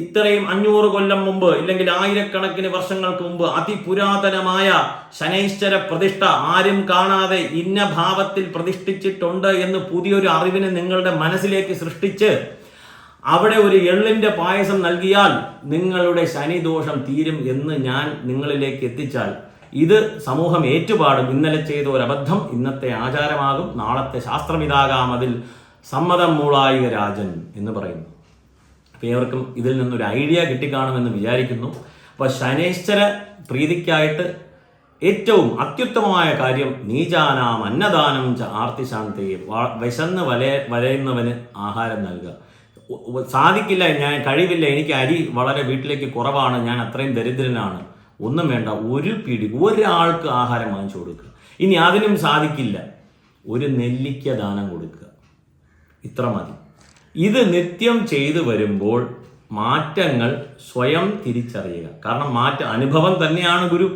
ഇത്രയും അഞ്ഞൂറ് കൊല്ലം മുമ്പ് ഇല്ലെങ്കിൽ ആയിരക്കണക്കിന് വർഷങ്ങൾക്ക് മുമ്പ് അതിപുരാതനമായ ശനൈശ്വര പ്രതിഷ്ഠ ആരും കാണാതെ ഇന്ന ഭാവത്തിൽ പ്രതിഷ്ഠിച്ചിട്ടുണ്ട് എന്ന് പുതിയൊരു അറിവിനെ നിങ്ങളുടെ മനസ്സിലേക്ക് സൃഷ്ടിച്ച് അവിടെ ഒരു എള്ളിന്റെ പായസം നൽകിയാൽ നിങ്ങളുടെ ശനിദോഷം തീരും എന്ന് ഞാൻ നിങ്ങളിലേക്ക് എത്തിച്ചാൽ. ഇത് സമൂഹം ഏറ്റുപാടും. ഇന്നലെ ചെയ്ത ഒരു അബദ്ധം ഇന്നത്തെ ആചാരമാകും. നാളത്തെ ശാസ്ത്രമിതാകാം അതിൽ സമ്മതം മൂളായിക രാജൻ എന്ന് പറയുന്നു. അപ്പോൾ ഏവർക്കും ഇതിൽ നിന്നൊരു ഐഡിയ കിട്ടിക്കാണുമെന്ന് വിചാരിക്കുന്നു. അപ്പോൾ ശനേശ്വര പ്രീതിക്കായിട്ട് ഏറ്റവും അത്യുത്തമമായ കാര്യം നീചാനാം അന്നദാനം ച ആർത്തിശാന്തി വിശന്ന് വല വലയുന്നവന് ആഹാരം നൽകുക. സാധിക്കില്ല ഞാൻ കഴിവില്ല എനിക്ക് അരി വളരെ വീട്ടിലേക്ക് കുറവാണ് ഞാൻ അത്രയും ദരിദ്രനാണ്. ഒന്നും വേണ്ട ഒരു പിടി ഒരാൾക്ക് ആഹാരം വാങ്ങിച്ചു കൊടുക്കുക. ഇനി അതിനും സാധിക്കില്ല. ഒരു നെല്ലിക്ക ദാനം കൊടുക്കുക. ഇത്ര മതി. ഇത് നിത്യം ചെയ്തു വരുമ്പോൾ മാറ്റങ്ങൾ സ്വയം തിരിച്ചറിയുക. കാരണം മാറ്റ അനുഭവം തന്നെയാണ് ഗുരു.